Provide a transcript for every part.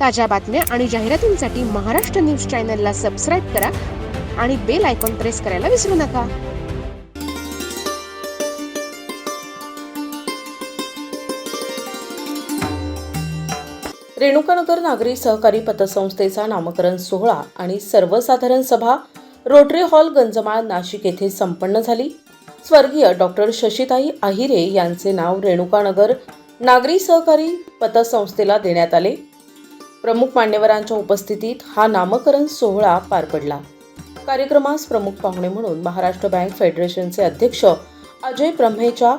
ताज्या बातम्या आणि जाहिरातींसाठी महाराष्ट्र न्यूज चॅनलला सबस्क्राईब करा आणि बेल आयकॉन प्रेस करायला विसरू नका. रेणुकानगर नागरी सहकारी पतसंस्थेचा नामकरण सोहळा आणि सर्वसाधारण सभा रोटरी हॉल गंजमाळ नाशिक येथे संपन्न झाली. स्वर्गीय डॉक्टर शशिताई आहिरे यांचे नाव रेणुकानगर नागरी सहकारी पतसंस्थेला देण्यात आले. प्रमुख मान्यवरांच्या उपस्थितीत हा नामकरण सोहळा पार पडला. कार्यक्रमास प्रमुख पाहुणे म्हणून महाराष्ट्र बँक फेडरेशनचे अध्यक्ष अजय ब्रह्मेच्या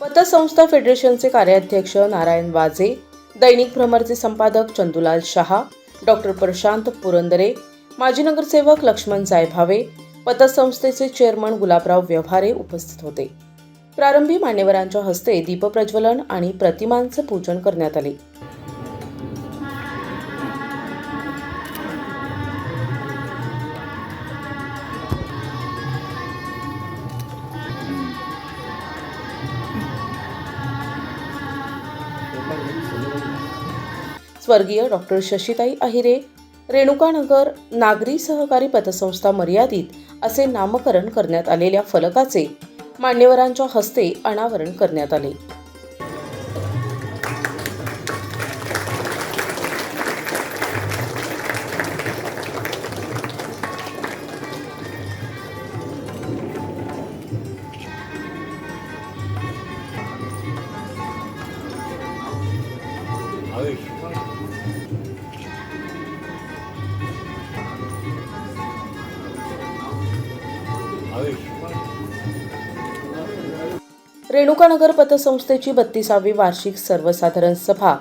पतसंस्था फेडरेशनचे कार्याध्यक्ष नारायण वाजे दैनिक भ्रमरचे संपादक चंदुलाल शहा डॉक्टर प्रशांत पुरंदरे माजी नगरसेवक लक्ष्मण जायभावे पतसंस्थेचे चेअरमन गुलाबराव व्यवहारे उपस्थित होते. प्रारंभी मान्यवरांच्या हस्ते दीपप्रज्वलन आणि प्रतिमांचे पूजन करण्यात आले. स्वर्गीय डॉक्टर शशिताई अहिरे रेणुकानगर नागरी सहकारी पतसंस्था मर्यादित असे नामकरण करण्यात आलेल्या फलकाचे मान्यवरांच्या हस्ते अनावरण करण्यात आले. रेणुकानगर पतसंस्थेची बत्तीसावी वार्षिक सर्वसाधारण सभा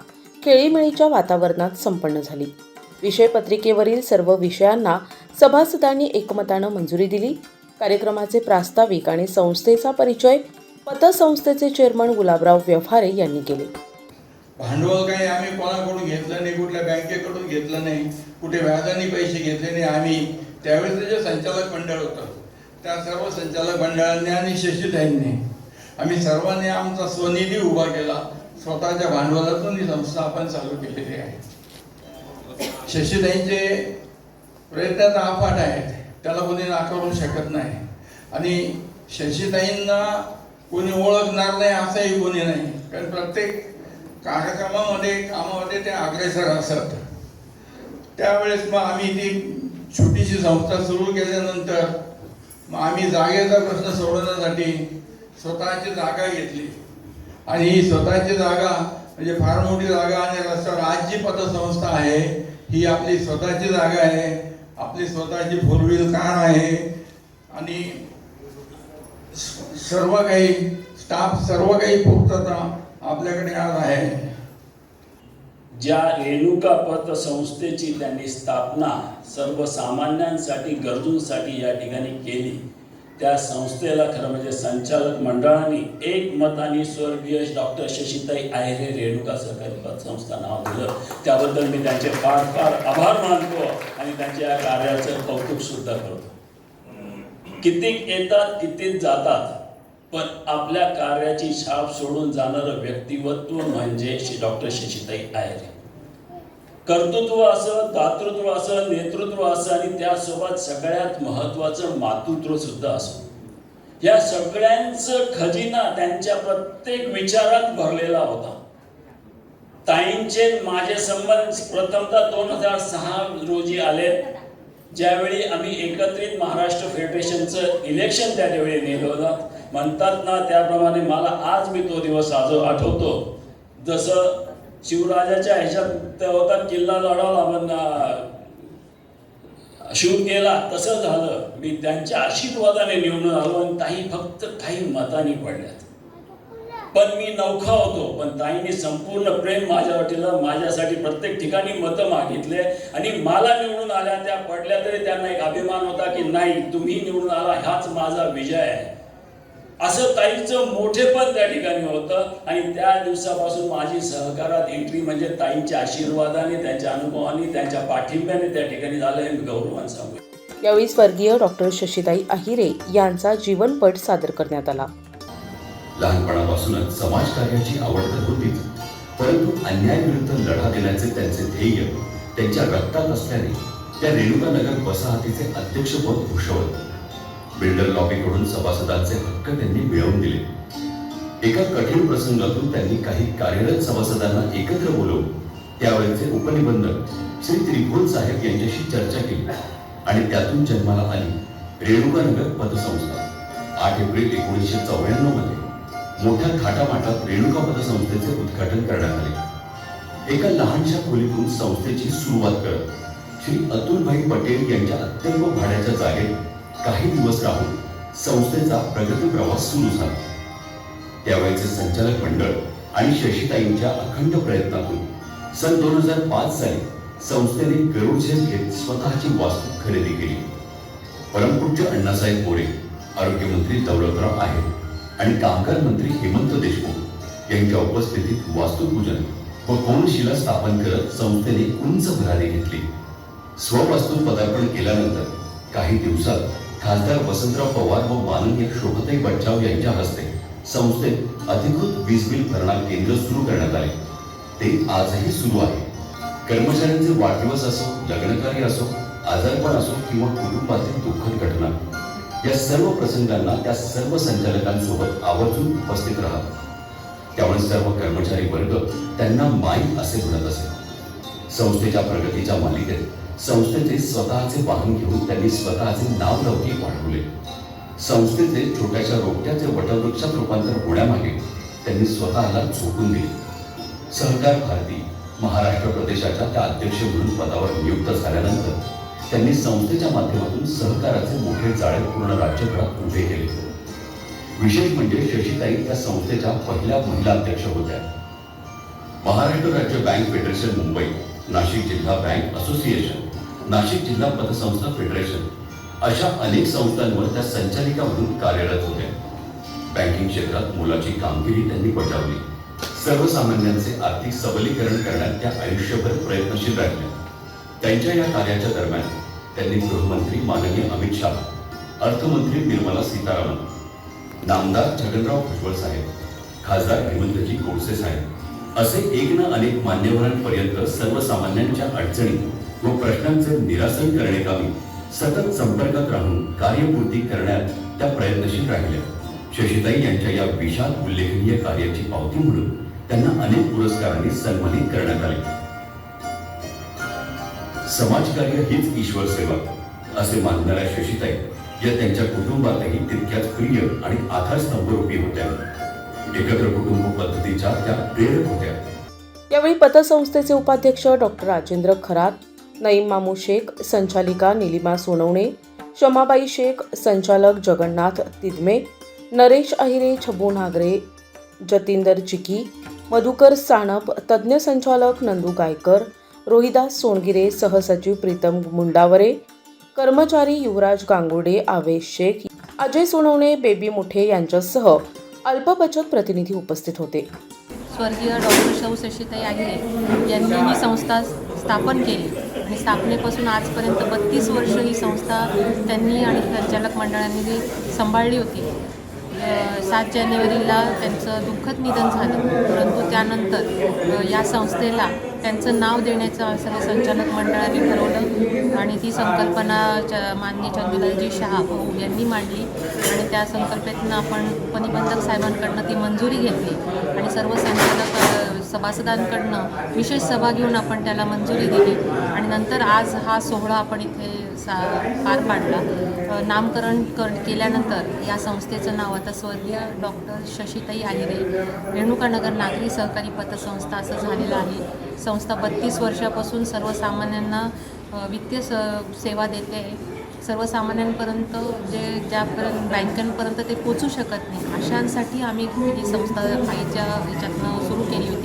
खेळीमेळीच्या वातावरणात संपन्न झाली. विषय पत्रिकेवरील सर्व विषयांना सभासदांनी एकमतानं मंजुरी दिली. कार्यक्रमाचे प्रास्ताविक आणि संस्थेचा परिचय पतसंस्थेचे चेअरमन गुलाबराव व्यवहारे यांनी केले. भांडवल काही आम्ही कोणाकडून घेतलं नाही कुठल्या बँकेकडून घेतलं नाही कुठे व्याजाने पैसे घेतले नाही आम्ही. त्यावेळेस जे संचालक मंडळ होतं. त्या सर्व संचालक मंडळांनी आणि शशीताईंनी आम्ही सर्वांनी आमचा स्वनिधी उभा केला. स्वतःच्या भांडवलातून ही संस्था आपण चालू केलेली आहे. शशीताईंचे प्रयत्न तर अफाट आहेत. त्याला कोणी नाकारू शकत नाही. आणि शशीताईंना कोणी ओळखणार नाही असंही कोणी नाही. कारण प्रत्येक कार्यक्रमामध्ये कामामध्ये ते अग्रेसर असत. त्यावेळेस मग आम्ही ती छोटीशी संस्था सुरू केल्यानंतर मग आम्ही जागेचा प्रश्न सोडवण्यासाठी स्वतःची जागा घेतली. आणि ही स्वतःची जागा म्हणजे फार मोठी जागा आणि रस्त्यावर पतसंस्था आहे. ही आपली स्वतःची जागा आहे. आपली स्वतःची फोर व्हील कार आहे. आणि सर्व काही स्टाफ सर्व काही पूर्तता आपल्याकडे आज आहे. ज्या रेणुका पतसंस्थेची त्यांनी स्थापना सर्वसामान्यांसाठी गरजूंसाठी या ठिकाणी केली. त्या संस्थेला खरं म्हणजे संचालक मंडळाने एकमताने स्वर्गीय डॉक्टर शशीताई आहेरे रेणुका सहकारी पतसंस्था नाव दिलं. त्याबद्दल मी त्यांचे फार फार आभार मानतो आणि त्यांच्या या कार्याचं कौतुक सुद्धा करतो. कितीक येतात कितीक जातात पण आपल्या कार्याची छाप सोडून जाणारं व्यक्तिमत्व म्हणजे श्री डॉक्टर शशीताई आहेर. कर्तृत्व असं दातृत्व असं नेतृत्व असं आणि त्यासोबत सगळ्यात महत्वाचं मातृत्व सुद्धा असो. या सगळ्यांचं खजिना त्यांच्या प्रत्येक विचारात भरलेला होता. ताईंचे माझे संबंध प्रथमतः दोन हजार सहा रोजी आले. ज्यावेळी आम्ही एकत्रित महाराष्ट्र फेडरेशनचं इलेक्शन त्या त्यावेळी नेलं होतं. म्हणतात ना त्याप्रमाणे मला आज मी तो दिवस आज आठवतो. जसं शिवराजाच्या ह्याच्यात होता किल्ला लढवला पण शूट केला तसं झालं. मी त्यांच्या आशीर्वादाने निवडून आलो आणि ताई फक्त काही मतानी पडल्यात. पण मी नौखा होतो पण ताईंनी संपूर्ण प्रेम माझ्यावर ठेवलं माझ्यासाठी प्रत्येक ठिकाणी मतं मागितले आणि मला निवडून आल्या त्या पडल्या तरी त्यांना एक अभिमान होता की नाही तुम्ही निवडून आला हाच माझा विजय आहे. असं ताईंचं मोठेपण त्या ठिकाणी होतं. आणि त्या दिवसापासून माझी सहकारात एंट्री म्हणजे ताईंच्या आशीर्वादाने त्यांच्या अनुभवाने त्यांच्या पाठिंब्याने त्या ठिकाणी झालं हे मी गौरवान सांगू. यावेळी स्वर्गीय डॉक्टर शशिताई अहिरे यांचा जीवनपट सादर करण्यात आला. लहानपणापासूनच समाजकार्याची आवड तर होतीच परंतु अन्यायाविरुद्ध लढा देण्याचे त्यांचे ध्येय त्यांच्या रक्तात असल्याने त्या रेणुकानगर वसाहतीचे अध्यक्षपद भूषवलं. बिल्डर लॉबीकडून सभासदांचे हक्क त्यांनी मिळवून दिले. एका कठीण प्रसंगातून त्यांनी काही कार्यरत सभासदांना एकत्र बोलवून त्यावेळेचे उपनिबंधक श्री त्रिभुवन साहेब यांच्याशी चर्चा केली आणि त्यातून जन्माला आली रेणुकानगर पतसंस्था. आठ एप्रिल एकोणीसशे चौऱ्याण्णवमध्ये मोठ्या थाटामाटात रेणुका पतसंस्थेचे उद्घाटन करण्यात आले. एका लहानशा खोलीतून संस्थेची सुरुवात करत श्री अतुलभाई पटेल यांच्या अत्यल्प भाड्याच्या जागेत काही दिवस राहून संस्थेचा प्रगती प्रवास सुरू झाला. त्यावेळेचे संचालक मंडळ आणि शशीताईंच्या अखंड प्रयत्नातून सन दोन हजार पाच साली संस्थेने गरुड झेप घेत स्वतःची वास्तू खरेदी केली. परमपूज्य अण्णासाहेब मोरे आरोग्यमंत्री दौलतराव आहे आणि कामगार मंत्री हेमंत देशमुख यांच्या उपस्थितीत वास्तुपूजन व कोनशिला स्थापन करत संस्थेने उंच भरारी घेतली. स्ववास्तू पदार्पण केल्यानंतर काही दिवसात खासदार वसंतराव पवार व माननीय शोभताई बच्चाव यांच्या हस्ते संस्थेत अधिकृत वीज बिल भरणा केंद्र सुरू करण्यात आले. ते आजही सुरू आहे. कर्मचाऱ्यांचे वाढदिवस असो लग्नकार्य असो आजारपण असो किंवा कुटुंबातील दुःखद घटना या सर्व प्रसंगांना त्या सर्व संचालकांसोबत आवर्जून उपस्थित राहा. त्यामुळे सर्व कर्मचारी वर्ग त्यांना माई असे म्हणत असे. संस्थेच्या प्रगतीच्या मालिकेत संस्थेचे स्वतःचे वाहन घेऊन त्यांनी स्वतःचे नाव लौकिक वाढवले. संस्थेचे छोट्याशा रोपट्याचे वटवृक्षात रूपांतर होण्यामागे त्यांनी स्वतःला झोकून दिले. सहकार भारती महाराष्ट्र प्रदेशाच्या त्या अध्यक्ष म्हणून पदावर नियुक्त झाल्यानंतर त्यांनी संस्थेच्या माध्यमातून सहकाराचे मोठे जाळे पूर्ण राज्यभरात उभे केले. विशेष म्हणजे शशीताई त्या संस्थेच्या पहिल्या महिला अध्यक्ष होत्या. महाराष्ट्र राज्य बँक फेडरेशन मुंबई नाशिक जिल्हा बँक असोसिएशन. नाशिक जिल्हा पतसंस्था फेडरेशन अशा अनेक संस्थांवर त्या संचालिका म्हणून कार्यरत होत्या. बँकिंग क्षेत्रात मोलाची कामगिरी त्यांनी बजावली. सर्वसामान्यांचे आर्थिक सबलीकरण करण्यात त्या आयुष्यभर प्रयत्नशील राहिल्या. त्यांच्या या कार्याच्या दरम्यान त्यांनी गृहमंत्री माननीय अमित शहा अर्थमंत्री निर्मला सीतारामन नामदार छगनराव भुजबळ साहेब खासदार हेमंतजी गोडसे साहेब असे एक ना अनेक मान्यवरांपर्यंत सर्वसामान्यांच्या अडचणी व प्रश्नांचे निरासन करण्याकामी सतत संपर्कात राहून कार्यपूर्ती करण्यात त्या प्रयत्नशील राहिल्या. शशीताई यांच्या या विशाल उल्लेखनीय कार्याची पावती म्हणून त्यांना अनेक पुरस्कारांनी सन्मानित करण्यात आले. समाजकार्य हीच ईश्वर सेवा असे मानणाऱ्या शशीताई या त्यांच्या कुटुंबातही तितक्याच प्रिय आणि आधारस्तंभ रूपी होत्या. एकत्र कुटुंब पद्धतीच्या त्या प्रेरक होत्या. यावेळी पतसंस्थेचे उपाध्यक्ष डॉक्टर राजेंद्र खरात नईम मामू शेख संचालिका निलिमा सोनवणे शमाबाई शेख संचालक जगन्नाथ तिदमे नरेश अहिरे छबू नागरे जतिंदर चिकी मधुकर साणप तज्ज्ञ संचालक नंदू गायकर रोहिदास सोनगिरे सहसचिव प्रीतम मुंडावरे कर्मचारी युवराज गांगुडे आवेश शेख अजय सोनवणे बेबी मुठे यांच्यासह अल्पबचत प्रतिनिधी उपस्थित होते. स्वर्गीय डॉक्टर शौ शशीताई आहिरे यांनी ही संस्था स्थापन केली. आणि स्थापनेपासून आजपर्यंत बत्तीस वर्ष ही संस्था त्यांनी आणि संचालक मंडळांनी सांभाळली होती. सात जानेवारीला त्यांचं दुःखद निधन झालं. परंतु त्यानंतर या संस्थेला त्यांचं नाव देण्याचं सर्व संचालक मंडळाने ठरवलं आणि ती संकल्पना च माननीय चंदुलालजी शहा भाऊ यांनी मांडली. आणि त्या संकल्पेतनं आपण उपनिबंधक साहेबांकडनं ती मंजुरी घेतली. आणि सर्व संचालक सभासदांकडनं विशेष सभा घेऊन आपण त्याला मंजुरी दिली. आणि नंतर आज हा सोहळा आपण इथे सा पार पाडला. नामकरण कर केल्यानंतर या संस्थेचं नाव आता स्वर्गीय डॉक्टर शशीताई आहिरे. रेणुकानगर नागरी सहकारी पतसंस्था असं झालेलं आहे. संस्था बत्तीस वर्षापासून सर्वसामान्यांना वित्तीय स सेवा देते. आहे सर्वसामान्यांपर्यंत जे ज्यापर्यंत बँकांपर्यंत ते पोचू शकत नाही अशांसाठी आम्ही ही संस्था आईच्या ह्याच्यातनं सुरू केली होती.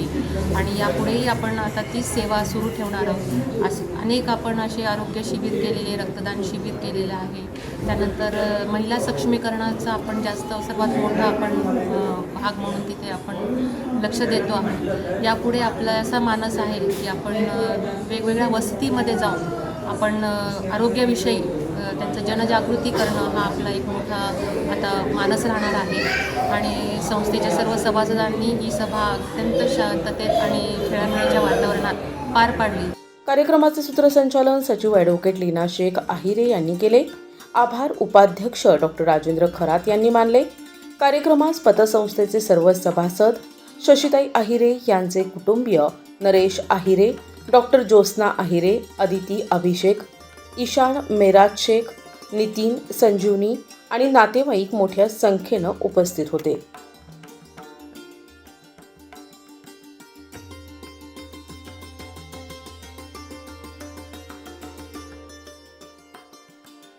आणि यापुढेही आपण आता तीच सेवा सुरू ठेवणार आहोत. असे अनेक आपण असे आरोग्य शिबिर केलेले रक्तदान शिबिर केलेलं आहे. त्यानंतर महिला सक्षमीकरणाचा आपण जास्त सर्वात मोठा आपण भाग म्हणून तिथे आपण लक्ष देतो आहोत. यापुढे आपला असा मानस आहे की आपण वेगवेगळ्या वस्तीमध्ये जाऊन आपण आरोग्याविषयी त्यांचं जनजागृती करणं हा आपला एक मोठा आता मानस राहणार आहे. आणि संस्थेच्या सर्व सभासदांनी ही सभा अत्यंत शांततेत आणि खेळामेळीच्या वातावरणात पार पाडली. कार्यक्रमाचे सूत्रसंचालन सचिव ॲडव्होकेट लीना शेख आहिरे यांनी केले. आभार उपाध्यक्ष डॉक्टर राजेंद्र खरात यांनी मानले. कार्यक्रमास पतसंस्थेचे सर्व सभासद शशिताई आहिरे यांचे कुटुंबीय नरेश आहिरे डॉक्टर ज्योत्स्ना आहिरे अदिती अभिषेक ईशान मेराज शेख नितीन संजीवनी आणि नातेवाईक मोठ्या संख्येनं उपस्थित होते.